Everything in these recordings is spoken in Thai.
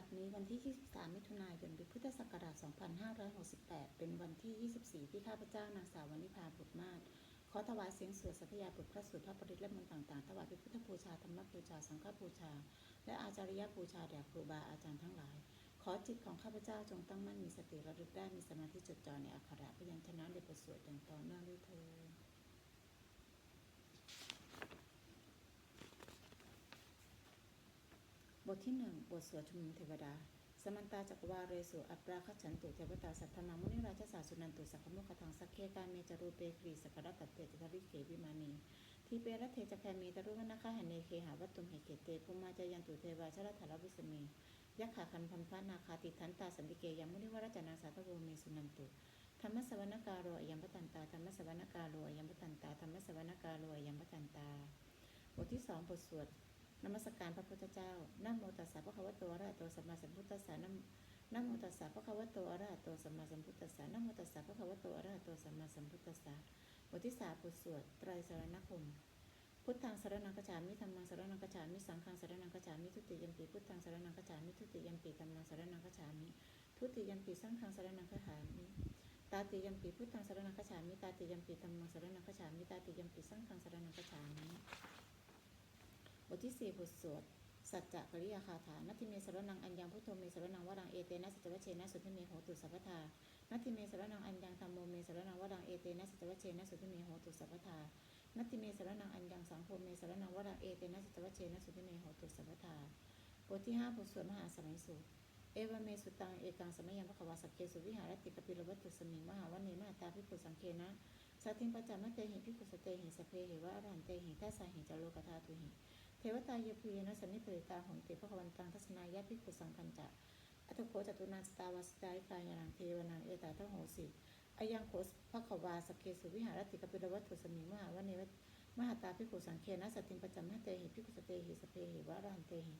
บัดนี้วันที่ 23 มิถุนายนปีพุทธศักราช 2568 เป็นวันที่ 24 ที่ข้าพเจ้านางสาววนิพาบุตรมาศขอถวายเสียงสวดสัทยาบทพระสูตรพระปริตและมนต์ต่างๆถวายเป็นพุทธบูชาธรรมบูชา สังฆบูชา และอาจาริยบูชาแด่ครูบาอาจารย์ทั้งหลาย ขอจิตของข้าพเจ้าจงตั้งมั่นมีสติระลึกได้มีสมาธิจดจ่อในอักขระพยัญชนะในบทสวดอย่างต่อเนื่องด้วยเถิด ทที่หนึ่งบทสวดชุมนุมเทวดา สมันตาจักวาเรสุอัปราคัจฉันตุเทวตาสัทธมังมุนิราชสาสุนันตุสักขมุขทังสักเคกาเมจารูเปกรีสกรัตเตจทริเขวิมานีทีเปรเทจแคมีตรุวนาคาหันเนเคหาวัตตุมเหเกเตภุมาจายันตุเทวาชรถารวิสเมยักขาคันพันพานาคาติทันตาสันติเกยังมุนิวรจนาสาตโวเมสุนันตุธรรมสวนการโรยัมปตันตาธรรมสวนการโรยัมปตันตาธรรมสวนการโรยัมปตันตา บทที่สองบทสวด นมัสการพระพุทธเจ้านะโมตัสสะพระคะวะโตอระหะโตสัมมาสัมพุทธัสสะนะนะโมตัสสะพระคะวะโตอระหะโตสัมมาสัมพุทธัสสะนะโมตัสสะพระคะวะโตอระหะโตสัมมาสัมพุทธัสสะบทที่สามบทสวดไตรสรณคม พุทธังสรณังกัจฉามิธัมมังสรณังกัจฉามิสังฆังสรณังกัจฉามิทุติยมปีพุทธังสรณังกัจฉามิทุติยมปีธัมมังสรณังกัจฉามิทุติยมปีสังฆังสรณังกัจฉามิตาติยมปีพุทธังสรณังกัจฉามิตาติยมปีธัมมังสรณังกัจฉามิตาติยมปีสังฆังสรณังกัจฉามิ บทที่สี่บทสวดสัจจะกริยาคาถานัตถิเมสรนังอัญญังพุทโธเมสรนังวรังเอเตนะสัจวเชนะสุทธิเมโหตุสัพพทานัตถิเมสรนังอัญญังธรรมโมเมสรนังวรังเอเตนะสัจวเชนะสุทธิเมโหตุสัพพทานัตถิเมสรนังอัญญังสังโฆเมสรนังวรังเอเตนะสัจวเชนะสุทธิเมโหตุสัพพทาบทที่ห้าบทสวดมหาสมัยสูตรเอวเมสุตังเอกังสมัยยังพระขวาสักเกสุวิหารติกปิลวัตถุสมิงมหาวันเนมาตาภิกขุสังเคนะสัตถิงปัจจามเตหิภิกขุสเตหิสพเพหิวะอรหันเตหิทัสสหิจโลกธาตุหิ เทวตาเยพูยนะสันนิปริตาหงเตพระควันตังทัศนายะพิกขุสังคันจะอัตโคจตุนาสตาวสตาริกายนังเทวนังเอตาทโหสิอายังโคสพระขวาสกเกสุวิหารติกปิลวัตถุสมิงมหาวันเนวมหาตาพิกขุสังเคนะสติงปัจจมะเตหิพิกขุสเตหิสเพหิวะรันเตหิ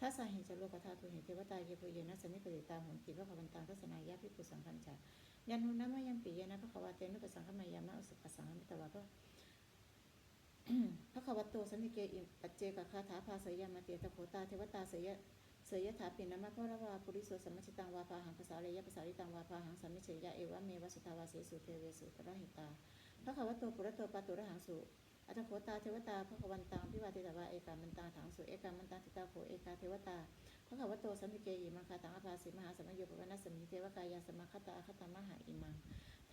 ทัสสาหิจโลกธาตุหิเทวตาเยพูเยนะสันนิปริตาหงติพระควันตังทัศนายะพิกขุสังคันจะยันหุนะมะยัมปิเยนะพระขวาเตนุปสังขมายามะอุสปสังขมิตวะพระ พระขวัตโตสันติเกอิปัจเจกคาถาภาเสยามาเตตโคตาเทวตาเสยเสยถาปินามะพระวาปุริโสสัมมชิตังวาภาหังภาษาเลยภาษาลิตังวาภาหังสัมมิเฉยะเอวะเมวสุทาวาเสสุเทเวสุตระหิตาพระขวัตโตปุระโตปาตุระหังสุอัตโคตาเทวตาพระขวันตังพิวาติตาวาเอกามันตังถังสุเอกามันตังติตาโขเอกาเทวตาพระขวัตโตสันติเกอิมังคาตังอภาสิมหาสมัยโยปวนัสสมิเทวกายาสมคตาอคตามหาอิมัง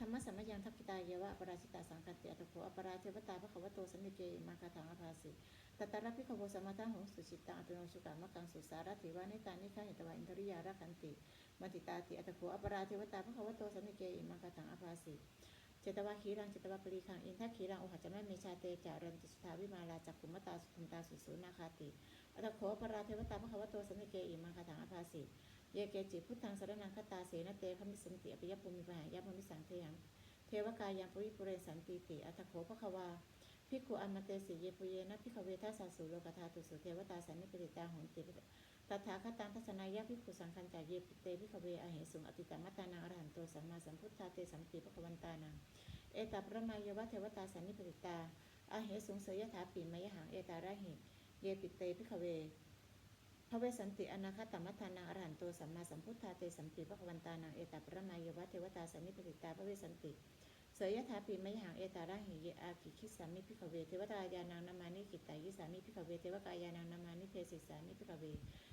ธรรมสัมมยังทัพพิตาเยวะอปราชิตาสังกัตติอัตโขอปราเทวตาพระขวโตสันติเกมาคาถังอภาสิตัตตารับพิขโวสมาทังหงสุจิตตังอัตโนสุกามะกังสุสารถิวานิตานิฆาหิตวาอินทริยารักขันติมัติตาติอัตโขอปราเทวตาพระขวโตสันติเกมาคาถังอภาสิเจตวาขีรังเจตวาปรีคังอินทัขีรังโอหัจจะไม่มีชาเตจารันติสทาวิมาลาจักขุมตาสุขุมตาสุสุนาคาติอัตโขอปราเทวตาพระขวโตสันติเกอิมาคาถังอภาสิ เยเกจิพุทธังสรนังคตาเสนเตขมิสันติอภิยภูมิปหายะภูมิสังเทยังเทวกายังปุริปุเรสันติติอัตโขภควาพิกุอัมเตสิเยปุเยนะพิขเวทัสสาสุโลกธาตุสุเทวตาสันนิปริตาหนติตถาคตังทัศนายะพิกุสังคัญจายเยปิเตพิขเวอเหสุงอติตามัตตานังอรหันโตสัมมาสัมพุทธาเตสัมติภควันตานังเอตาปรมายวะเทวตาสันนิปริตาอเหสุงเสยถาปิมยหังเอตาระหิเยปิเตพิขเว พระเวสสันติอนาคตมัทานังอรหันโตสัมมาสัมพุทธาเตสัมติพระควันตานังเอตาปรมายวะเทวตาสันนิปติตาพระเวสสันติเสยยถาปีมยหังเอตาระหิเยอาคิคิสามิพิขเวเทวตายานังนามานิกิตายิสามิพิขเวเทวกายานังนามานิเทศิสามิพิขเว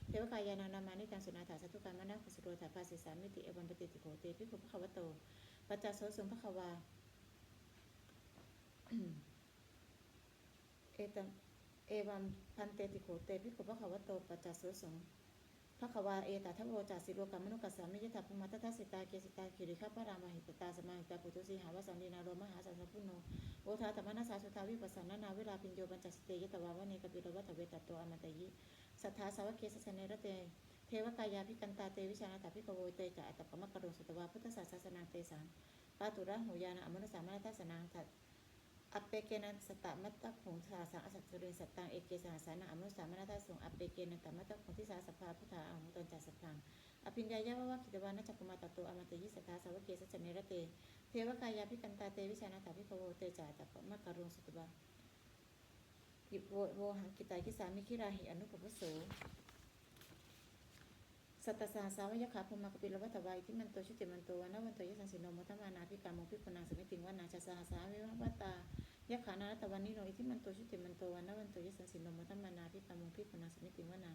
เทวกายานังนามานิตังสุนาถาสัตุกามนะกุสโรธาภาสิสามิติเอวันปฏิติโขเตพิขุพระขวโตปัจจโสสุมพระขวาเอตัม เอวัมพันเตติโขเตพิขุพระขวโตปัจจสุสงพระขวาเอตาทัพโวจัสิโลกามนุกัสสามิยถาภุมัตตาสิตาเกสิตาคิริข้ารามาหิตตาสมาหิตาปุตุสีหาวสันดีนารมหาสันสพุโนโอทาตมนาสาสุทาวิปัสสนานาเวลาปิญโยบัญจสิเตยตวาวเนกปิโรวัตเวตตโตอมตยิสัทธาสาวกเกสสเนระเตเทวกายาพิกันตาเตวิชานาตาพิกโวเตจะอัตตปมะกโรสุตวาพุทธศาสนาเตสังปาตุระหูยานะอมนุสามนาทัสนาทัต อัปเปเกนันสตะมัตตผงสาสังอสัตสุรินสตังเอเกสหาสานังอมนุสามนาทาสงอัปเปเกนันตมัตตะผงทิสาสภาพุทธาอาหุตันจัสพังอภิญญายาวะคิตวานะจักกุมาตโตอมตยิสทธาสาวกเกสจเนระเต เทวกายาพิกันตาเตวิชานาถาพิภโวเตจาตปะมะกะรุงสุตบายิโวโวหังกิตายิสามิคิราหิอนุปปโส สัตตสาสาวยขาภูมากปิลวัตวายที่มันโตชุติมันโตวันนวันโตยสันสินโนมุทมานาพิกามุพิกุณาสมิติงวนาชาสาสาวิวัตตายขานาตวันนิโนอิทิมันโตชุติมันโตวันนวันโตยสันสินโนมุทมานาพิกามุพิกุณาสมิติงวนา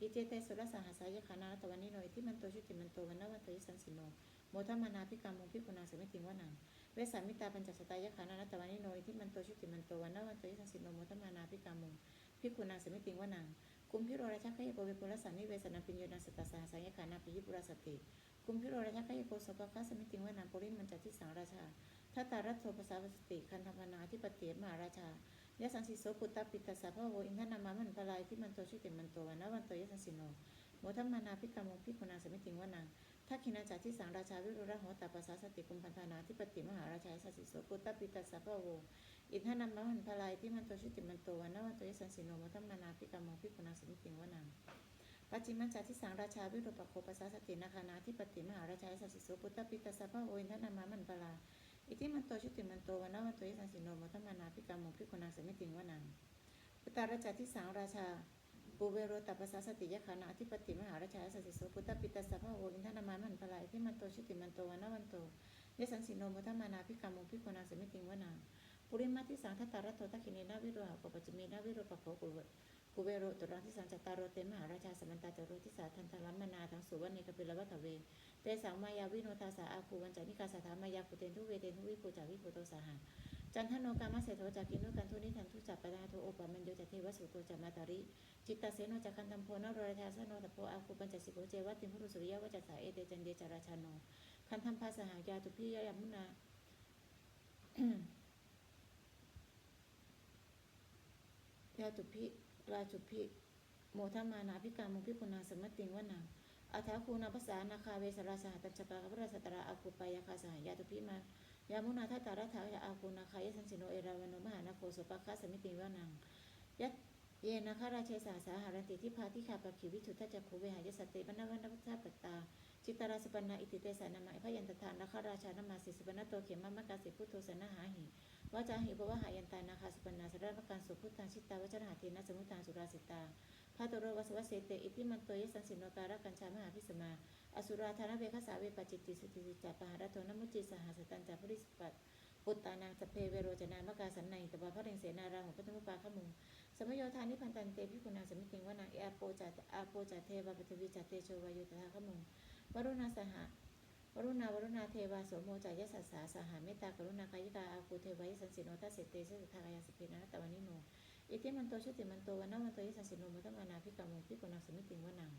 อิเจเตสุรสหสายขานาตวันนิโนอิทิมันโตชุติมันโตวันนวันโตยสันสินโนมุทมานาพิกามุพิกุณาสมิติงวนาเวสามิตาปัญจสตายขานาตวันนิโนอิทิมันโตชุติมันโตวันนวันโตยสันสิโนมุทมานาพิกามุพิกุณาสมิติงวนา กุมพิโรราชายโกเวปุรสานิเวสนาปิญโยนาสตตาสหสายขานาปิยิปุรสติกุมพิโรราชายโกสปะคะสมิติงวนาปุริมันจัติสังราชาทัตตารัตโทปสาสติคันธปนาธิปเติมหาราชายะสังสิโสปุตตปิตาสะพะโวอินทนามามันปลายที่มันโตชุติมันโตวันนวันโตยะสังสิโนโมทัมมานาพิกามุพิกุณาสมิติงวนาทักขินาจัติสังราชาวิรุระโหตปสาษาสติกุมพันธนาธิปติมหาราชายสังสิโสปุตตปิตาสะพะโว อินทนามามันพลายที่มันโตชุติมันโตวันนวันโตยสันสิโนมตัมมานาพิกามงพิกุณาสมิติงวนังปัจจิมัญจาทิสังราชาวิรุปโคปัสสะสตินาคานาทิปติมหาราชาสัสสิโสปุตตปิตาสัพพะโออินทนามามันพลาอิทิมันโตชุติมันโตวันนวันโตยสันสิโนมตัมมานาพิกามงพิกุณาสมิติงวนังปุตาราชาทิสังราชาปุเวโรตัปปสสติยะคานาธิปติมหาราชาสัสสิโสปุตตปิตาสัพพะโออินทนามามันพลาอิทิมันโตชุติมันโตวันนวันโตยสันสิโนมตัมมานาพิกามงพิกุณาสมิติงวนัง ปุริมาทิสังทัตตารัตโตตักขิเนนาวิโรหะปปัจจเมนาวิโรปะโภกุเวกุเวโรตุรังทิสังจัตตารโรเตมหาราชาสมันตาจารุทิสาทันทลัมมนาทังสุวรรณีกปิลวัตเวเตสังมายาวิโนทาสาอาคูวันจานิกาสาธามายาปุเตนทุเวเตนทุวิปูจาวิปุโตสาหะจันทโนกามะเสโทจากินุกันทุนิทันทุจัปปนาโทโอปะมันโยจเทวสุโตจัมาตาริ จิตตเสโนจักขันตัมโพนโรราชาสโนตโพอาคูปัญจสิโกเจวัติมุรุสุริยะวัจสาเอเตจันเดจาราชาโนคันธัมภาสหายาตุพิยยมุนา ยาตุพิราจุพิโมทมานาพิกามุพิกุณาสมติงวนาอัฐาคูนาภาษานาคาเวสราสหตัญชกากพระสัตราอาคูปายาคาสหยาตุพิมายามุนาทัตตารัฐายาอาคูนาคายสันสิโนเอราวโนมหานาโคสปะคะสมิติวานังยัตเยนาคาราเชสาสาหารันติทิพาทิขาปคิวิชุทัจจคุเวหายสติปนวันทัพทัปตาจิตตราสปนาอิติเตสานามาพยันตทานนาคาราชานามาสิสปนโตเขมมะกาสิพุทโธสนะหาหิ วาจาหิปวะหายันตานาคาสุปนาสระมการสุพุทธังชิตาวจนะหาเทนะสมุทังสุราสิตาพาตโรวัสวะเสเตอิติมันโตยสันสิโนการะกัญชามหาพิสมา อสุราธานเวคสาเวปจิตติสุติสิจาปหารโทนมุจิสหสตันจาภริสปัตปุตตานังสเพเวโรจนามกาสันในตบะพระเรงเสนาราหุพัทมุปาขมุงสมโยธานิพันตันเตพิคุณาสมิติงวนาเออาโปจัตอาโปจัตเทวปทวิจัตเตโชวายุตถาขมุงวรุณาสหะ วรุณาวรุณาเทวาโสโมจายสัสสาสหาเมตตากรุณากายิกาอาคูเทวายสันสิโนทัสเสเตเสสทากายสเพนะตะวันิโนอิติมันโตชุติมันโตวันนมันโตยสันสิโนมุตมานาพิกามุพิกุณาสมิติงวนัง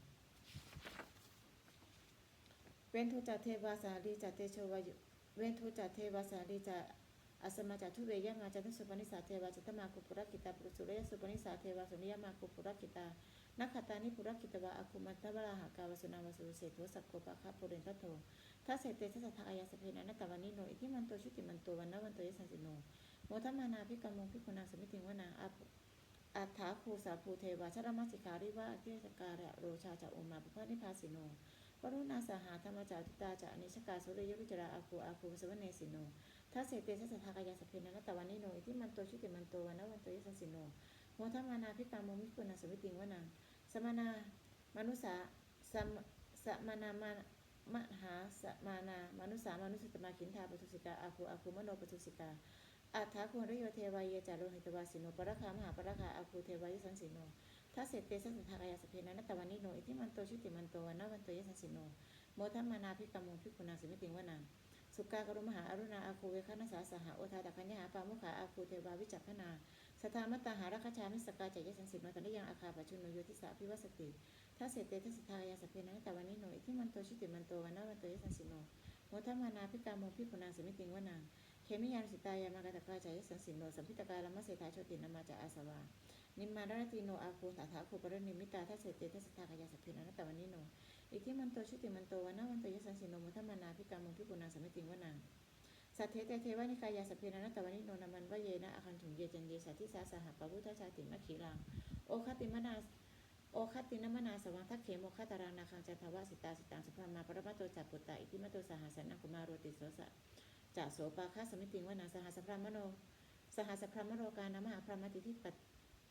เวนทุจัตเทวาสาลีจัตเตโชวายุเวนทุจัตเทวาสาลีจัต สมาจัตทุเวยมาจัตุสุปนิสาเทวาจัตมาคุปุรกิตาปุสุเรยสุปนิสาเทวาสุนิยมาคุปุรกิตานักขตานิปุรกิตวะอคุมัตตวราหากาวสุนาวสุเสตุสักโกปะคะปุเรนทัตโททัสเสเตทัสสะทาอายาสเพนะนัตตวันิโนอิทิมันโตชุติมันโตวันนวันโตยสันสิโนโมทัมานาพิกามุพิกุณาสมิติวนาอาอัฏฐาคูสาภูเทวาชรมัสิการิวะอเทศการะโรชาจะอุมาปุพพนิพาสิโนวรุณาสหาธรรมจาติตาจะอนิชกาสุริยุจราอาคูอาคูสวเนสิโน ทัสเสเตทัสสะทากายาสเพนะตตวันนิโนอิทิมันโตชุติมันโตวันวันโตยสันสิโนโมทัมานาพิกามุพิกุณาสมิติงวนาสมานามนุสาสมสมนามามหาสมานามนุสามนุสตมาขินทาปทุสิกาอาคูอาคูมโนปทุสิกาอัฏฐาคุณรโยเทวายเยจาโรหิตวาสิโนปรคามหาปรคาอาคูเทวายสันสิโนทัสเสเตสัสสทากายาสเพนะตตวันนิโนอิทิมันโตชุติมันโตวันวันโตยสันสิโนโมทัมานาพิกามุพิกุณาสมิติงวนา สุกากรุมหาอรุณาอาคูเวคณสาสหาโอทาตคัญญาหาปามุขาอาคูเทวาวิจักขนาสทามตตาหารัคชามิสกาจายสันสิโนตันยังอาคาปชุนโนโยทิสาพิวัสติทัสเสเตทัสทายาสเพนะนัตตวันนิโนอิทิมันโตชุติมันโตวันนวันโตยสันสิโนโมทัมานาพิกามุพิกุณาสมิติงวนาเคมิยานสิตายามากตะกาจายสันสิโนสัมพิตกาลมะเสถาโชตินามาจาอาสวานิมมาราติโนอาคูตถาคูปรนิมิตาทัสเสเตทัสทายาสเพนะนัตตวันนิโน อิทิมันโตชุติมันโตวันนวันโตยสันสินโนมุทัมานาพิกามุพิกุณาสมิติงวนาสัทเทเตเทวานิกายาสพเพนะนัตตวันนิโนนามันวเยนะอาคันถุงเยจันเยสัทธิสาสหปะพุทธชาติมัคคีรังโอคติมนาโอคตินมนาสวังทักเขโมคตารังนาคังจันทวะสิตาสิตังสุภามาปรมาโตจัปปุตตาอิทิมโตสหัสนาคุมาโรติโสสะจะโสปาคาสมิติงวนาสหัสพรามโน สหัสพรามโรกานามหาพรามติทิปต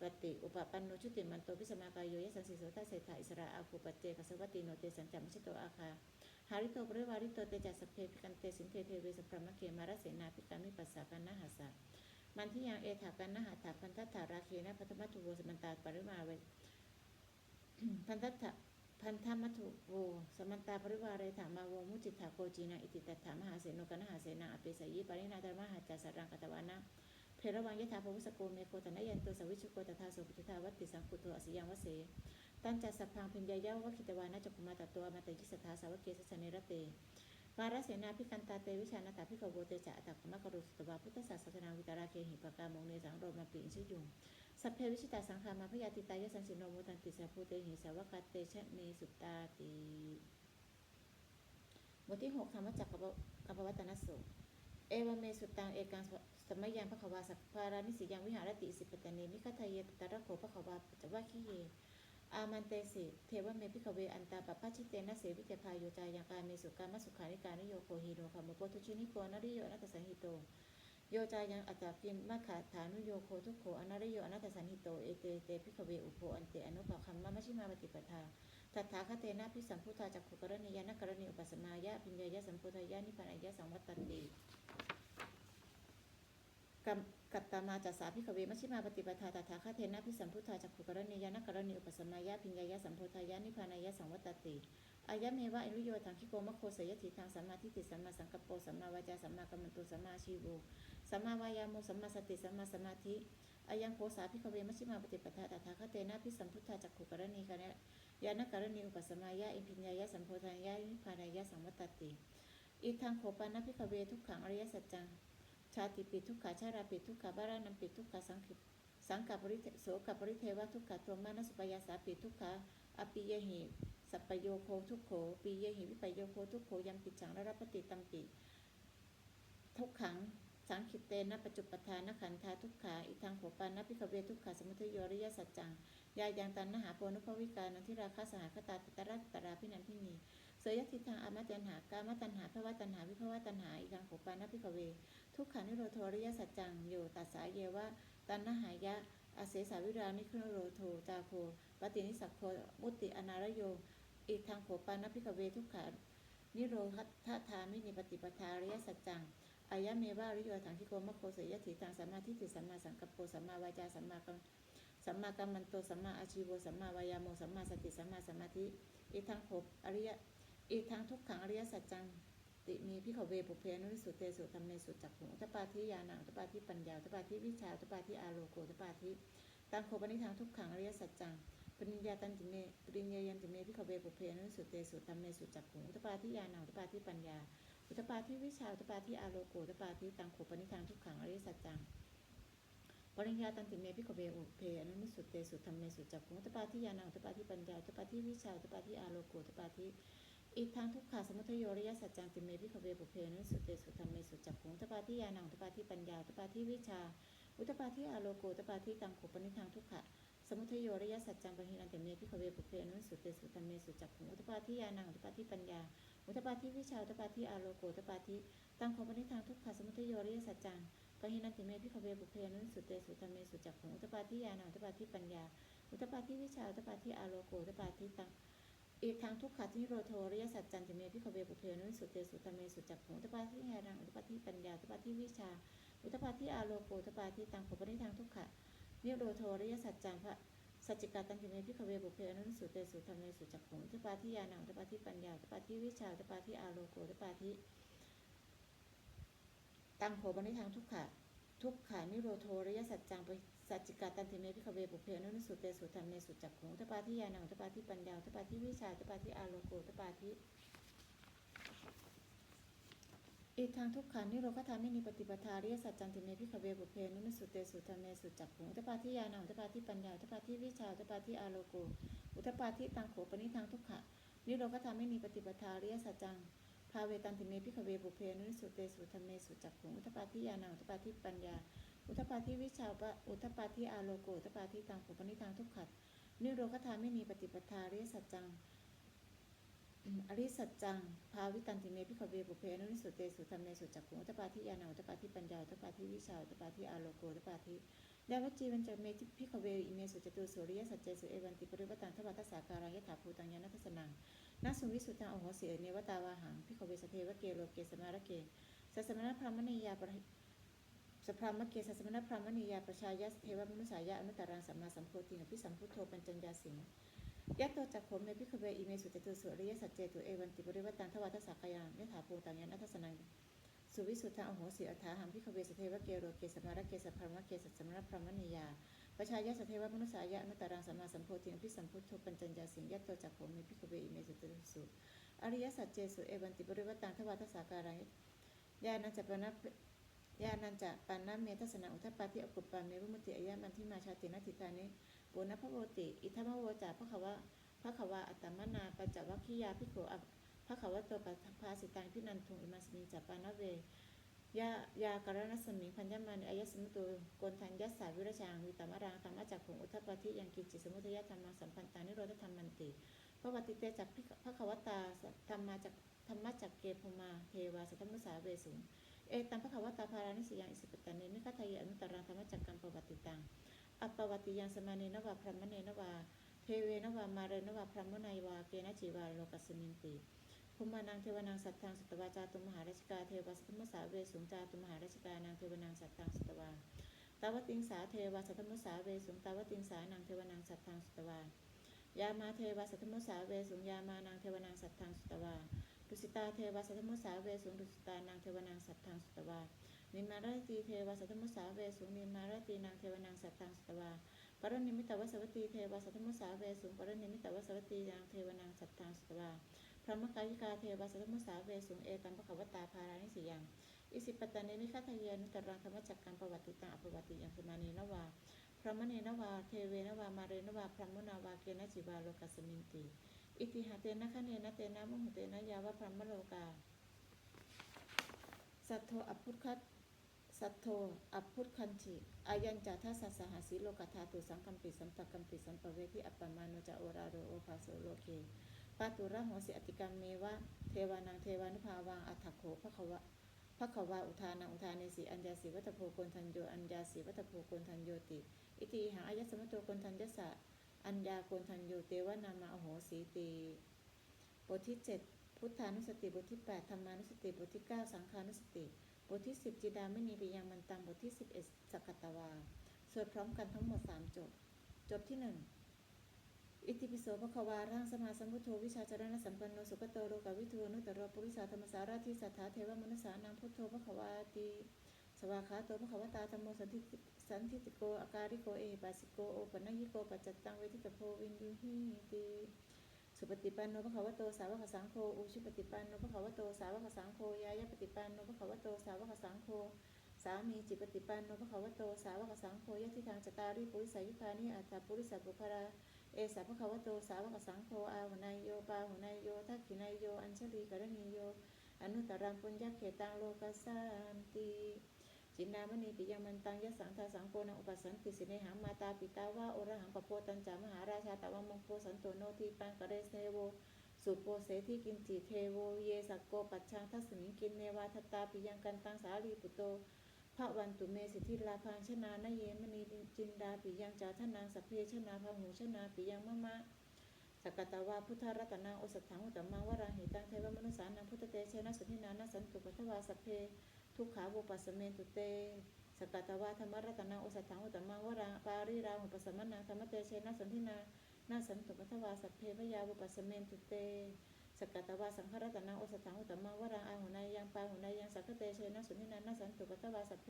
ปฏิอุปปันโนชุติมันโตพิสมากายโยยสันสิโสทัสเศรษฐาอิสระอาภูปเจกสวัตติโนเตสันจัมมิชโตอาคาหาริโตปริวาริโตเตจัสเพพิกันเตสินเทเทเวสัพพมะเกมารเสนาพิกามิปัสสากันนาหาสะมันที่ยังเอถากันนาหาถาพันทัตถาราเคนะพัทมัตุโวสมันตาปริมาเวพันทัตถพันธมัตุโวสมันตาปริวาเรถามาโวมุจิตถาโกจีนาอิติตัถามหาเสนกนหาเสนาอเปสยิปรินาธรรมหาจัสสรังกตวานะ เพรวังยถาภวุสโกเมโคตนะยันโตสวิชุโกตถาโสปุตถาวัติสังคุโตอสิยังวเสตันจัสพังพิญญายาวะคิตวานะจกุมาตตัวมาตยิสถาสาวกเกสสเนรเตวารเสนาพิกันตาเตวิชานาตาพิกโวเตจะอัตตมะกรุสตวาพุทธศาสนาวิตาราเคหิปกามงเนสังโรมาปิอินชยุงสัพเพวิชิตาสังขามาพยาติตายสันสิโนมุตันติสาภูเตหิสาวกัตเตชะเมสุตตาติบทที่หกธรรมจักรกับวัตนสูตรเอวเมสุตังเอกัง สมัยยังพระขวาสัพพารานิสิยังวิหารติสิปตเนมิคทายเยตตระโขพระขวาจวะคิเย อามันเตสิเทวเมพิกเวอันตาปปะชิเตนะเสวิเตพายโยจายังการเมสุการมสุขานิการนิโยโคหิโนคามโปทุชินิโกนริโยนัตสังหิโต โยจายังอัตตาพิมมะขาฐานุโยโคทุกโขอนาริโยอนัตสันหิโตเอเตเตพิกเวอุโภอันเตอนุปะคัมมะมชิมาปฏิปทาตถาคเตนะพิสัมพุทธาจักขุกรณียานกรณีอุปสมายะพิญญายะสัมพุทธายะนิพพานายะสังวัตตันติ กัตตามาจัสสาพิกเวมชชิมาปฏิปทาตถาคเทนะพิสัมพุทธาจักขุกรณียานกรณีอุปสมายะพิญญายะสัมโพธายะนิพพานายะสังวัตตติอายะเมวะอนุโยทังคิโกมะโคสยติทางสัมมาทิฏฐิสัมมาสังกัปโปสัมมาวาจาสัมมากัมมันตุสัมมาชีโวสัมมาวายาโมสัมมาสติสัมมาสมาธิอายังโคสาพิกเวมชชิมาปฏิปทาตถาคเตนะพิสัมพุทธาจักขุกรณีกะเนยานกรณีอุปสมายะอิพิญญายะสัมโพธายะนิพพานายะสังวัตติอีกทางโขปานะพิกเวทุกขังอริยสัจจัง ชาติปิทุกขาชาราปิทุกขาบารานัมปิทุกขาสังขิสังกัปริเทโสกัปริเทวะทุกขาตัวมานะสุปยาสาปิทุกขาอปิยหิสัปโยโคทุกโขปีเยหิวิปโยโคทุกโขยังปิจังระรปฏิตัมปิทุกขังสังขิตเตนะปัจจุปทานขันธาทุกขาอีทางโขปานะพิกเวทุกขาสมุทโยริยสัจจังยายังตันนหาโพนุภวิกานันทิราคาสหคตาตตระตราพินันทินีเสยยทิทางอามาตันหากามตันหาภวตันหาวิภวตันหาอีทางโขปานะพิกเว ทุกขานิโรโทริยสัจจังโยตัสสาเยวะตันนหายะอาเสสาวิรานิคุโรโทจาโคปฏินิสักโคมุติอนารโยอีกทางโขปานพิกเวทุกขานิโรธาทามินิปฏิปทาริยสัจจังอายะเมวาริโยถังคิโกมะโคเสยถิตังสัมมาทิฏฐิสัมมาสังกัปโปสัมมาวาจาสัมมากัมสัมมากัมมันโตสัมมาอาชีโวสัมมาวายาโมสัมมาสติสัมมาสมาธิอีทางโขปอริยอีทางทุกขังอริยสัจจัง ติมีพิขเวปุเพนุริสุเตสุธรรมเมสุจักขุอุตปาทิยานังอุตปาทิปัญญาอุตปาทิวิชาอุตปาทิอาโลโกอุตปาทิตังโคปนิทางทุกขังอริยสัจจังปริญญาตันติเมปริญญายันติเมพิขเวปุเพนุสุเตสุธรรมเมสุจักขุอุตปาทิยานังอุตปาทิปัญญา อุตปาทิวิชาอุตปาทิอาโลโกอุตปาทิตังโคปนิทางทุกขังอริยสัจจังปริญญาตันติเมพิขเวอุเพอนุนิสุเตสุธรรมเมสุจักขุอุตปาทิยานังอุตปาทิปัญญาอุตปาทิวิชาอุตปาทิอาโลโกอุตปาทิ อีกทางทุกขาสมุทโยริยสัจจังติเมพิขเวปุเพนุสุเตสุธรรมเมสุจักขุอุตปาทิยานังตปาทิปัญญาตปาทิวิชา อุตปาทิอาโลโกตปาทิตังโคปนิทางทุกขะสมุทโยริยสัจจังปะหินันติเมพิขเวปุเพนุสุเตสุธรรมเมสุจักขุงอุตปาทิยานังตปาทิปัญญา อุตปาทิวิชาอุตปาทิอาโลโกตปาทิตังโคปนิทางทุกขะสมุทโยริยสัจจังปะหินันติเมพิขเวปุเพนุสุเตสุธรรมเมสุจักขุงอุตปาทิยานังอุตปาทิปัญญา อุตปาทิวิชาอุตปาทิอาโลโกอุตปาทิตัง อีกทางทุกขัที่โรโทริยสัจจันติเมพิขเวปุเพนุสุเตสุตเมสุจักขุอุตปาทิยานังอุตปาทิปัญญาอุตปาทิวิชา อุตปาทิอาโลโกอุตปาทิตังขปนิทางทุกขะนิโรโทริยสัจจังพระสัจจกาตันติเมพิขเวปุเพนุสุเตสุตเมสุจักขุอุตปาทิยานังอุตปาทิปัญญาอุตปาทิวิชาอุตปาทิอาโลโกอุตปาทิตังโขปนิทางทุกขะทุกขานิโรโทริยสัจจัง สัจจิกาตันติเมพิขเวปุเพนุนสุเตสุธรรมเมสุจักขุอุตปาทิยานังอุตปาทิปัญญาอุตปาทิวิชาอุตปาทิอาโลโกอุตปาทิอีกทางทุกขานิโรคธามินิปฏิปทาเริยสัจจันติเมพิขเวปุเพนุนสุเตสุธรรมเมสุจักขุอุตปาทิยานังอุตปาทิปัญญาอุตปาทิวิชาอุตปาทิอาโลโกอุตปาทิตังโขปนิทางทุกขะนิโรคธามินิปฏิปทาเริยสัจจังภาเวตันติเมพิขเวปุเพนุนสุเตสุธรรมเมสุจักขุอุตปาทิยานังอุตปาทิปัญญา อุทปาทิวิชาปะอุทปาทิอาโลโกอุทปาทิตังปุปนิทางทุกขัดนิโรธาไม่มีปฏิปทาริสัจจังอริสัจจัง ภาวิตันติเมพิขเวปุเพนุนิสุเตสุธรรมเมสุจักขุอุตปาทิยานาอุตปาทิปัญญาอุตปาทิวิชาอุตปาทิอาโลโกอุตปาทิดาวจีวันจากเมทิพิขเวอิเมสุจตุสุริยสัจเจสุเอวันติปริวัตังทวัตสาการังยถาภูตังยานัทสนังนาสุวิสุตังโอโหสิเอเนวตาวาหังพิขเวสเทวเกโลเกสมารเกสัสมณพรามณียาปริ สพรามเกสัสมณพรามณียาประชายะเทวมนุสายะอนุตตรังสัมมาสัมโพธิอภิสัมพุทโธปัญจญาสิงยัตโตจักขมเมพิขเวอิเมสุจตุสุริยสัจเจตุเอวันติปริวัตังทวัตสาการังยถาภูตังยานัทสนังสุวิสุทธาอโหสิอัฏฐาหังพิขเวสเทวเกโรเกสมารเกสพรมเกสสมณพรหมณียาประชายะสเทวมนุสายะอนุตตรังสัมมาสัมโพธิอภิสัมพุทโธปัญจญาสิงยัตโตจักโขมิพิขเวอิเมสุตตุสุอริยสัจเจสุเอวันติปริวัตังทวัตสาการังญาณัจปนะ ญาณัญจะปันนเมทัสนาอุทปปาทิอกุปปาเมวุมติอายะมันทิมาชาตินัตถิตานิโอนพระโวติ อิทัมโวจาพระขวะพระขวะอัตตมนาปัญจวัคคียาภิกขุอพระขวะโตปัฏภาสิตังพินันทุงอิมาสมิจัปปานเวยายาการณสมิงพัญญมานิอายสมุตุโกนทัญยัสสาวิรชางวิตามรังธรรมจักผงอุทปฏิยังกิจิสมุทยธรรมังสัมพันตานิโรธธรรมันติพระวัติเตจักพระขวตาธรรมาจักธรรมจักเกภุมาเทวาสัทธมุสาเวสุง เอตัมพะขวตาภารานิสยังอิสิปตานิมิคทายอนุตตรังธรรมจักกังปวัติตังอัปปวัติยังสมาเนนวาพรหมเนนวาเทเวนวามาเรนวาพรหมนายวาเกนะจีวาโลกัสมินติภุมานังเทวนังสัตตังสัตวาจาตุมหาราชกาเทวสัทธมุสาเวสุงจาตุมหาราชกานางเทวนังสัตตังสัตวาตาวติงสาเทวสัทธมุสาเวสุงตาวติงสานางเทวนังสัตตังสัตวายามาเทวสัทธมุสาเวสุงยามานางเทวนังสัตตังสัตวา ดุสิตาเทวสัทมุสาเวสุงดุสิตานางเทวนังสัตตังสัตวานิมารตีเทวสัทมุสาเวสุงนิมารตีนางเทวนังสัตตังสัตวาปรนิมิตวสวัตีเทวสัทมุสาเวสุงปรนิมิตวสวัตีนางเทวนังสัตตังสัตวาพระมกายิกาเทวสัทมุสาเวสุงเอตัมปะขวตาภารานิสิยังอิสิปตานิมิคาทะเยนุตรังธรรมจักกังประวัติตังอภวัติยังสมานีนวาพระมณีนวาเทเวนวามาเรนวาพระมุนาวาเกนะจิวาโลกัสมินติ อิติหาเตนะคะเนนะเตนะมุหุเตนะยาวะพระมโลกา สัทโทอภุตคัตสัทโทอภุตคันติอายัญจาทัสสะสสีโลกธาตุสังคัมปิสัมปะกัมปิสัมปะเวทิอัปปมาโนจะโอราโรโอภาโสโลเกปาตุระหสิอติกรรมเมวะเทวานังเทวานุภาวังอัฏฐโขพระขวะพระขวาอุทานังอุทาเนสีอัญญาสีวัตโพโกนทันโยอัญญาสีวัตโพโกนทันโยติ อิติหาอายสมโตโกนทันยสสะ อัญญาโกนทันโยเตวนามาอโหสีตีบทที่เจ็ดพุทธานุสติบทที่แปดธรรมานุสติบทที่เก้าสังขานุสติ บทที่สิบจิดามณีปิยังมันตังบทที่สิบสักกตวา สวดพร้อมกันทั้งหมดสามจบ จบที่หนึ่งอิติปิโสภควาร่างสมาสัมพุทโธวิชาจารณสัมปันโนสุขโตโลกวิทูนุตตรปุริสาธรรมสาราทิสัทธาเทวมนุสานังพุทโธภควาติสวาขาโตภควตาธรรมโมสันติ สันทิติโกอาการิโกเอหิปัสสิโกโอปัญญิโกปัจจตังเวทิตโพวินยูหิติสุปฏิปันโนภควโตสาวกสังโฆอุชุปฏิปันโนภควโตสาวกสังโฆยายะปฏิปันโนภควโตสาวกสังโฆสามีจิปฏิปันโนภควโตสาวกสังโฆยะทิทางจตาริปุริสายุคานิอัตตาปุริสบุคลาเอสาภควโตสาวกสังโฆอาหุนายโยปาหุนายโยทักขินายโยอัญชลีกรณีโยอนุตตรังปุญญเขตังโลกัสสันติ จินนามณีปิยังมันตังยะสังทาสังโกนังอุปสันติสิเนหังมาตาปิตาวะโอระหังปโพตัญจามหาราชาตะวังมงโพสันโตโนทีปังกเรสเสโวสุโปเสที่กินจิเทโวเยสักโกปัจชังทัสมิงกินเนวาทตตาปิยังกันตังสาลีปุโตพระวันตุเมสิทธิลาพังชนานเยมณีจินดาปิยังจาทนางสัพเพชนาพหูชนาปิยังมะมะสกตาวาพุทธรัตนังโอสถังอุตมังวราหิตังเทวมนุสานังพุทธเตชนะสุทินานะสันตุปัทวาสัพเพ ทุกขาวุปัสสเมตุเตสกตาวาธรรมรัตนังโอสถังอุตมังวราปาริราหุปสมนังธรรมเตเชนะสันทินานาสันตุปัทวาสัพเพพยาวุปัสสเมตุเตสกัตตวาสังฆรัตนังโอสถังอุตมังวรังอาหุนายังปาหุนายังสักเตเชนะสุนินันาสันตุปัตตวาสัพเพ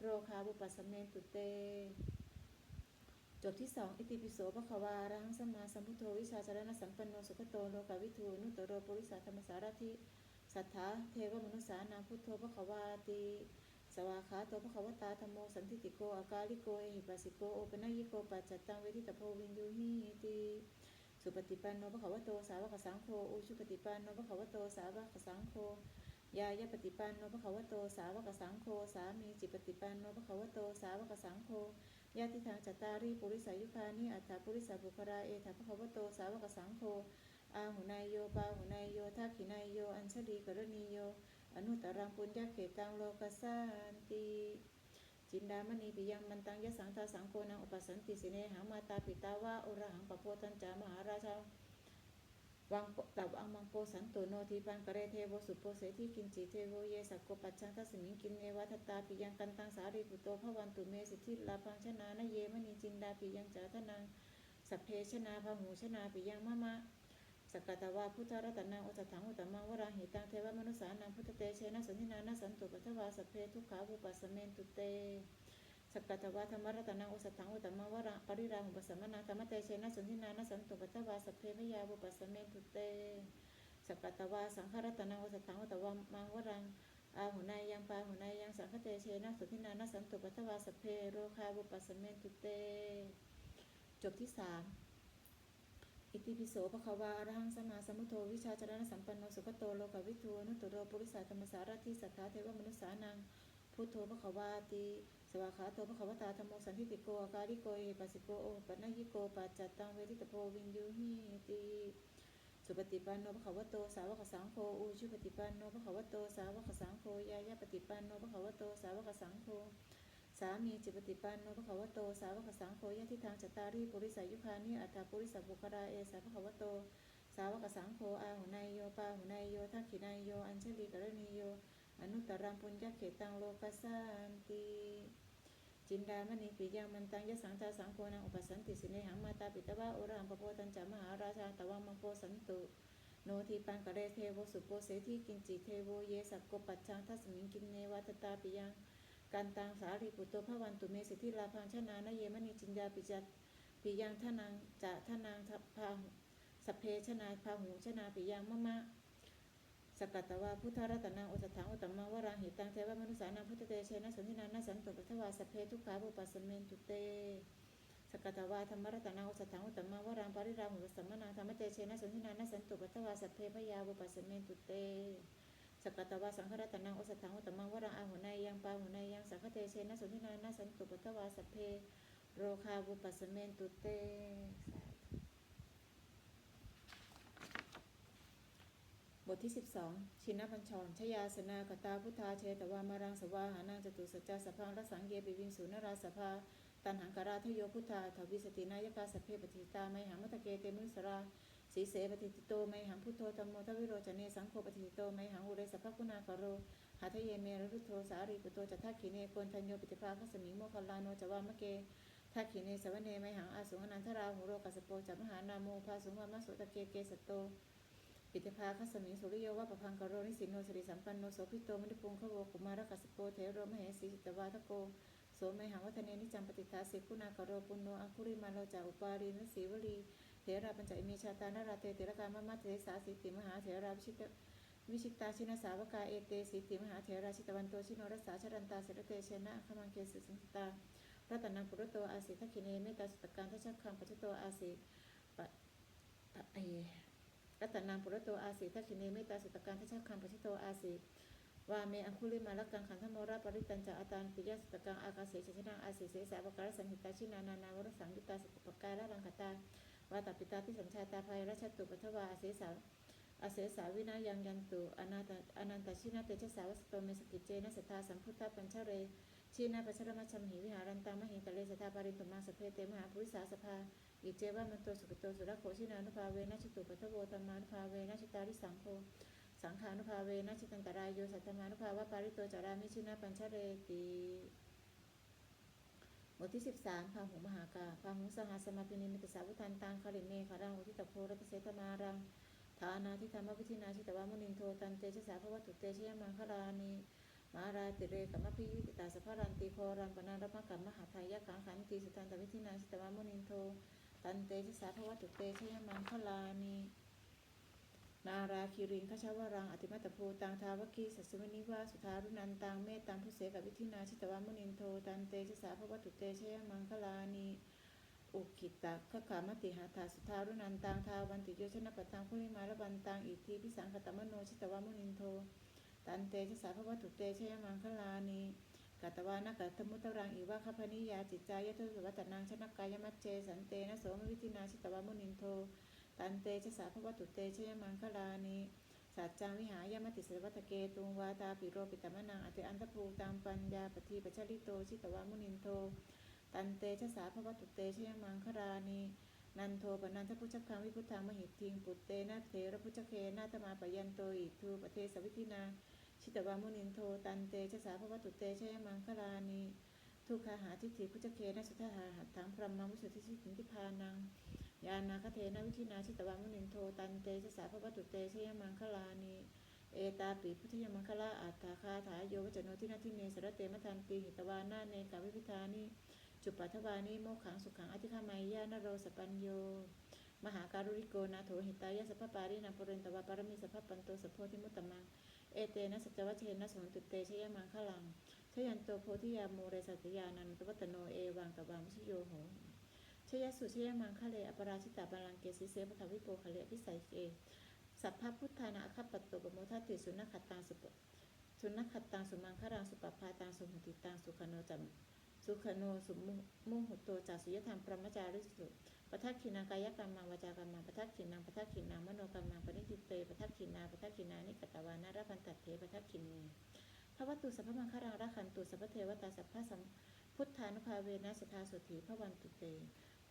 โรคาบุปัสสเมตุเตจบที่สองอิติปิโสภควารังสมาสัมพุทโธวิชาจารณสัมปันโนสุขโตโลกาวิทูนุตตโรปุริสาธรรมสารทิ สัทธาเทวมนุสานาพุทโธภควาติสวาขาโตภควตาธรรมโมสันทิติโกอากาลิโกเอหิปัสสิโกโอปนัยิโกปัจจตังเวทิตโพวินยูหิติสุปฏิปันโนภควโตสาวกสังโฆอุชุปฏิปันโนภควโตสาวกสังโฆยายะปฏิปันโนภควโตสาวกสังโฆสามีจิปฏิปันโนภควโตสาวกสังโฆญาติทางจตารีปุริสายุคานิอัตถาปุริสาบุคราเอถาภควโตสาวกสังโฆ อาหุนายโยปาหุนายโยทักขินายโย อัญชลีกรณีโย อนุตตรังปุญญเขตังโลกสันติจินดามณีปิยังมันตังยะสังทาสังโกนังอุปสันติสิเนหังมาตาปิตาวะโอระหังปะโพตันจามหาราชาวังตับอังมังโปสันโตโนทีปันกะเรเทโวสุโปเสทิกินจิเทโวเยสักโกปัจจังทัสมิงกินเนวัตตาปิยังกันตังสารีปุโตภวันตุเมสิทิลาพังชนานเยมณีจินดาปิยังจาทนังสัพเพชนาพหูชนาปิยังมะมะ สกตาวาพุทธรัตนังอุตถังอุตมังวราหิตังเทวมนุสานังพุทธเตเชนะสันตินานะสันตุปัทวาสเพทุกขาบุปัสสเมนตุเตสกตาวาธรรมรัตนังอุตถังอุตมังวราปริราหุปัสสมนาธรรมเตเชนะสันตินานะสันตุปัทวาสเพพยาบุปัสสเมนตุเตสกตาวาสังฆรัตนังอุตถังอุตวามังวรังอาหุนายังปาหุนายังสังฆเตเชนะสันตินานะสันตุปัทวาสเพโรคาบุปัสสเมนตุเต จบที่สาม อิติปิโสภควาอรหังสมาสมุทโธวิชาจารณสัมปันโนสุขโตโลกวิทูอนุตตโรปุริสาธรรมสารทิสัทธาเทวมนุสสานังพุทโธภควาติสวากขาโตภควตาธรรมโมสันทิติโกอาการิโกเอปัสสิโกโอปันญิโกปัจจัตตังเวทิตโพวินยูหิติสุปฏิปันโนภควโตสาวกสังโฆอุชุปฏิปันโนภควโตสาวกสังโฆยายาปฏิปันโนภควโตสาวกสังโฆามีจิปฏิปันโนภควโต สาวกสังโฆยะทิทางจตารีปุริสายุคานิอัตถาปุริสบุคราเอสาภควโต สาวกสังโฆอาหุนายโยปาหุนายโยทักขินายโย อัญชลีกรณีโย อนุตตรังปุญญเขตังโลกัสสันติจินดามณีปิยังมันตังยะสังทาสังโฆนังอุปสันติสิเนหังมาตาปิตวะโอรังปโพตัญจามหาราชาตวังมังโปสันตุโนทีปังกะเรเทโวสุโปเสทีกินจิเทโวเยสักโกปัจจังทัสมิงกินเนวัตตาปิยัง การตังสารีปุตโตพระวันตุเมสิทธิลาพังชนานเยมณีจินยาปิจัตปิยังทนังจะทนังทัพาสเพชนาพาหูชนาปิยังมะมะสกัตตวาพุทธรัตนังอุตถังอุตมังวรังหิตังเทวมนุสานังพุทธเตเชนะสันตินานะสันตุปัทวาสเพทุกขาบุปัสสเมนตุเตสกัตตวาธรรมรัตนังอุตถังอุตมังวรังปริราหุสัมมนาธรรมเตเชนะสันตินานะสันตุปัทวาสพเพพยาบุปัสสเมนตุเต สกตวาสังฆรัตนังอุสถังอุตมังวรังอาหุนายยังปาหุนายยังสังฆเตเชนะสุนินานาสันตุปัตวาสเพ โรคาบุปัสเมนตุเตบทที่ 12 ชินปัญชรชยาสนากตาพุทธาเชตวามารังสวาหานังจตุสัจจาสพังรสังเยปิวินสุนราสภาตันหังการาทโยพุทธาทวิสตินายกาสเพปฏิตาไมหังมัตตะเกเตมุสรา สีเสปฏิติโตไมหังพุทโธธรรมโมทวิโรจเนสังโฆปฏิติโตไมหังอุเรสภคุณากโรหาทะเยเมรุโทสารีปุโตจัตถาขีเนโกนทัญโยปิติภาคสมิงโมคลลาโนจวามะเกทักขีเนสวเนไมหังอาสุงอนันทราหุโรกัสโปจัมหานาโมภาสุงวามะโสตะเกเกสตโตปิติภาคสมิงสุริโยวะปะพังกโรนิสิโนสิริสัมปันโนโสภิโตมณิปุงขโวกุมารกัสโปเทโรมเหสีจิตวาทโกโสไมหังวัฒเนนิจัมปฏิทาสิคุณากโรปุโนอังคุริมาโลจาอุปารีนสีวลี เถราปัญจอิเมชาตานาราเตเถระกามมัตเถสาสิติมหาเถราวิชิตวิชิตาชินาสาวกาเอเตสิติมหาเถราชิตวันโตชิโนรัสสาชรันตาเสรเตเชนะขมังเกสุสังตารัตนังปุรโตอาสิทักขิเนเมตตาสุตการทัชชักคังปัจจโตอาสิปะปะเอรัตนังปุรโตอาสิทักขิเนเมตตาสุตการทัชชักคังปัจจโตอาสิวาเมอังคุลิมาลักกังขันธโมราปริตันจาอาตานปิยสุตกังอากาเสชชนะอาสิเสสาวการสังหิตาชินานานาวรสังยุตาสุปการะรังคตา วาตปิตาที่สัญชาตาภัยราชตุปัทวาอาเสสาอาเสสาวินายังยันตุอนาตอนันตชินาเตชะสาวสโตเมสกิจเจนะสัทธาสัมพุทธปัญชเรชีนาปัชรมัชมหิวิหารันตังมหิตะเลสัทาปาริตุมาสเพเตมหาปุริสาสภาอิเจวะมันโตสุขโตสุรโคชินานุภาเวนะชิตุปัทโวธรรมานุภาเวนะชิตาริสังโฆสังขานุภาเวนะชิตันตรายโยสัตตมานุภาวะปาริโตจารามิชินาปัญชเรติ บทที่ 13พาหุมหากาพาหุสหสมาปินิมิตสาวุทันตังคาริเมฆารังอุทิตโพรัตเสตมารังฐานาทิธรรมวิธินาชิตวามุนินโทตันเตชะสาภวัตุเตชยมังคลานีมาราติเรกัมพิยุติตาสภารันติโครันปนารพกัมมหาทายะขังขันติสุตันตวิธินาชิตวามุนินโทตันเตชะสาภวัตุเตชยมังคลานี นาราคิริงขชาวรังอติมัตตโพตังทาวกีสัสวนิวาสุธารุนันตังเมตตังพุเสกวิธินาชิตวามุนินโทตันเตชะสาภวัตถุเตชยมังคลานีอุกิตะขขามติหาทาสุธารุนันตังทาวันติโยชนะปตังพุริมาละวันตังอิทธิพิสังคตมโนชิตวามุนินโทตันเตชะสาภวัตถุเตชยมังคลานีกัตวานะกัตมุตรังอีวะคพนิยาจิตใจยะทุสวัตนังชนะกายมัจเจสันเตนะโสมวิธินาชิตวามุนินโท ตันเตชะสาภวัตุเตชยมังคลานีสัจจังวิหายามติสวัตเกตุงวาตาปิโรปิตมะนังอติอันตภูตังปัญญาปฏิปัจจลิโตชิตวามุนินโท ตันเตชะสาภวตุเตชยมังครานีนันโทปนันทพุชคังวิพุทธังมหิทธิงปุตเตนะเถระพุชเคนาตมาปยันโตอิทูปเทสวิธินา ชิตวามุนินโท ตันเตชะสาภวตุเตชยมังครานีทุกขาหาทิฏฐิพุชเคนะสุทธาหัตถังพรหมังวิสุทธิสิทธิพานัง ยานาคเทนวิธินาชิตวามุนินโทตันเตชะสาภวตุเตชยมังคลานีเอตาปิพุทธยมังคลาอัตถาคาถาโยวจโนทินาทิเนสรเตมะทันติหิตวานาเนกาวิพิธานิจุปัทวานิโมขังสุขังอธิคามยยานโรสปัญโย มหาการุริโกนาโถหิตายะสัพพปารินาปุเรนตวาปารมีสัพพปันโตสัพโพธิมุตตมังเอเตนะสัจวัชเชนะสมุนตุเตชยมังคลังชยันโตโพธิยาโมเรสัตยานันตวัตโนเอวังตวังวิชโยโห ชยสุชยมังคะเลอปราชิตาบาลังเกสิเสปทวิโปคะเลพิสัยเกสัพพพุทธานาคัปตโตปโมทัติสุนัขขัตตังสุปสุนัขขัตตังสุมังครังสุปปาตังสุหุติตังสุขโนจัมสุขโนสุมุมุหุโตจาสุยธรรมปรมจาริสุปทักขินากายกรรมังวจากรรมังปทักขินังปทักขินังมโนกรรมังปณิทิเตปทักขินาปทักขินานิกตวานาราพันตัตเถปทักขินีพระวัตตุสัพพมังครังราคันตุสัพพเทวตาสัพพะสัมพุทธานุภาเวนะสทาสุถีพระวันตุเต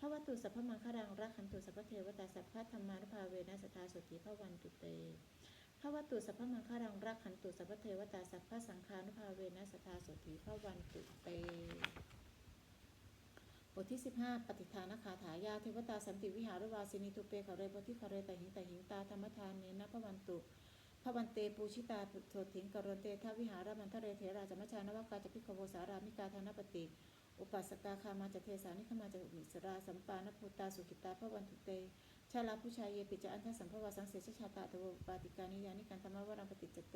พระวัตตุสัพพมังคลังรักขันตุสัพพเทวตาสัพพธรรมานุภาเวนะสทาสุติพระวันตุเตพระวัตตุสัพพมังคลังรักขันตุสัพพเทวตาสัพพสังฆานุภาเวนะสทาสุติพระวันตุเตบทที่ 15 ปฏิทานคาถายาเทวตาสันติวิหารวาสินีตุเปขเรบทที่ขเรแต่หิงแต่หิงตาธรรมทานเนนะพระวันตุพระวันเตปูชิตาโถถิงกรณเตทวิหารมันทะเรเถราจมชานวกาจพิกโวสารามิกาธนปติ อุปัสสกาคามาจะเทสานิขมาจะมิสราสัมปานภูตาสุขิตาพระวันตุเตชาลาผู้ชายเยปิจอันทสัมภวาสังเสชชาตาตวปาติกานิยานิกันธรรมวรังปฏิจเต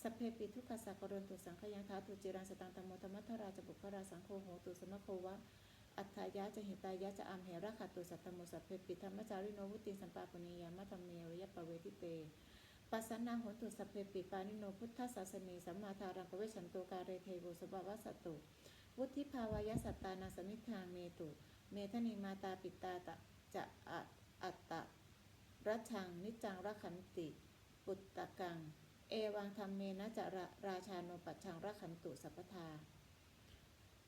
สัพเพปิทุกขสักรณตุสังขยังท้าตุจิรังสตังตมโมธรรมัทราจบุคราสังโฆโหตุสมโควะอัฏฐายะจะเหตายะจะอัมเหระขัตตุสัตตโมสัพเพปิธรรมจาริโนวุติสัมปาปณียามะธรรมเมริยปเวทิเตปัสสนาโหตุสัพเพปิปานิโนพุทธศาสเนสัมมาทารังปเวชันโตกาเรเทโวสบาวสัตตุ วุฒิภาวายสัตตานาสมิทางเมตุ เมทนีมาตาปิตาตะจะอะอัตตะรัชังนิจังรักขันติปุตตะกัง เอวังธรรมเมนะจะระราชาโนปัจชังรักขันตุสัพพทา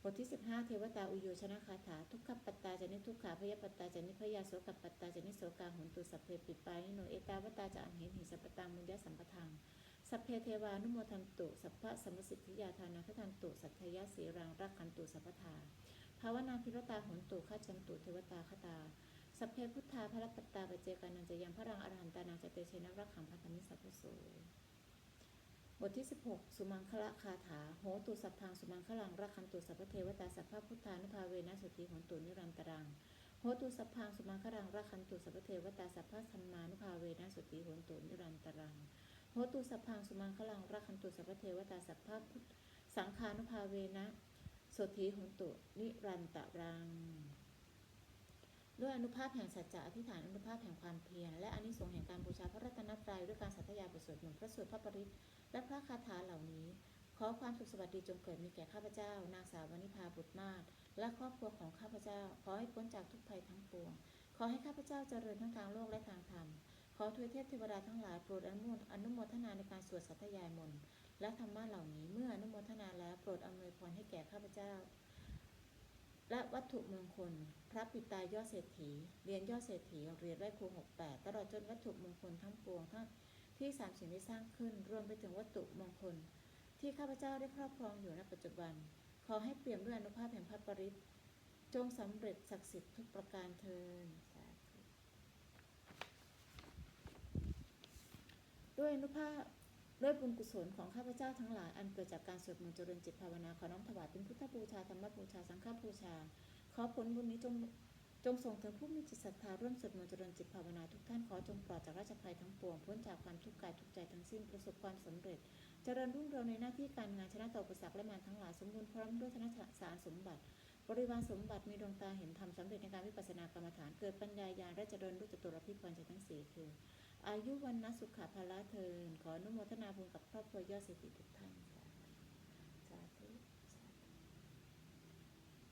บทที่ 15 เทวตาอุโยชนะคาถา ทุกขปัตตาจะนิทุกขาพยาปัตตาจะนิพยาโสกปัตตาจะนิโสกาหุนตุสัพเพปิปานิโนเอตาวตาจะอังเห็นหิสัพตังมุญญสัมปทัง สัพเพเทวานุโมทันตุสัพพะสมมสิทธิยาทานาคทันตุสัทธยาสีรังรักขันตุสัพพทาภาวนาพิรตาหนตุข้าจันตุเทวตาคตาสัพเพพุทธาพระปัตตาปเจกานันจะยังพระรังอรหันตานังจะเตเชนะรักขังพันธมิสัพพโสบทที่ 16 สุมังคละคาถา โหตุสัพพังสุมังคลังรักขันตุสัพพเทวตาสัพพพุทธานุภาเวนะสุติหนตุนิรันตรังโหตุสัพพังสุมังคลังรักขันตุสัพพเทวตาสัพพธรรมานุภาเวนะสุติหนตุนิรันตรัง โหตุสัพพังสุมังคลังรักขันตุสัพพเทวตาสัพพพุทธสังฆานุภาเวนะสุติโหนตุนิรันตรัง ด้วยอนุภาพแห่งสัจจะอธิษฐานอนุภาพแห่งความเพียรและอนิสงส์แห่งการบูชาพระรัตนตรัยด้วยการสัตยาบทสวดมนต์พระสวดพระปริตรและพระคาถาเหล่านี้ ขอความสุขสวัสดีจงเกิดมีแก่ข้าพเจ้า นางสาววนิพาบุตรมาศและครอบครัวของข้าพเจ้า ขอให้พ้นจากทุกภัยทั้งปวง ขอให้ข้าพเจ้าเจริญทั้งทางโลกและทางธรรม ขอทวยเทพเทวดาทั้งหลายโปรดอนุโมทอนุโมทนาในการสวดสัตยายมนต์และธรรมะเหล่านี้เมื่ออนุโมทนาแล้วโปรดอำนวยพรให้แก่ข้าพเจ้า และวัตถุมงคล พระปิตายอดเศรษฐีเรียนยอดเศรษฐีเรียนไร่ครูหกแปดตลอดจนวัตถุมงคลทั้งปวงทั้งที่สามสิ่งได้สร้างขึ้นรวมไปถึงวัตถุมงคล ที่ข้าพเจ้าได้ครอบครองอยู่ณปัจจุบัน ขอให้เปี่ยมด้วยอนุภาพแห่งพระปริตจงสำเร็จศักดิ์สิทธิ์ทุกประการเทินสาธุ ด้วยอนุภาพด้วยบุญกุศลของข้าพเจ้าทั้งหลายอันเกิดจากการสวดมนต์เจริญจิตภาวนาขอน้อมถวายเป็นพุทธบูชาธรรมบูชาสังฆบูชา ขอผลบุญนี้จงจงส่งถึงผู้มีจิตศรัทธาร่วมสวดมนต์เจริญจิตภาวนาทุกท่านขอจงปลอดจากราชภัยทั้งปวงพ้นจากความทุกข์กายทุกใจทั้งสิ้นประสบความสำเร็จ เจริญรุ่งเรืองในหน้าที่การงานชนะต่ออุปสรรคและมารทั้งหลายสมบูรณ์พร้อมด้วยธนสารสมบัติ บริวารสมบัติมีดวงตาเห็นธรรมสำเร็จในการวิปัสสนากรรมฐานเกิดปัญญาญาณและเจริญรู้จตุรพิพรใจทั้งสี่คือ อายุวันนะสุขภาละเทินขออนุโมทนาบุญกับครอบครัวยอดเศรษฐีทุกท่าน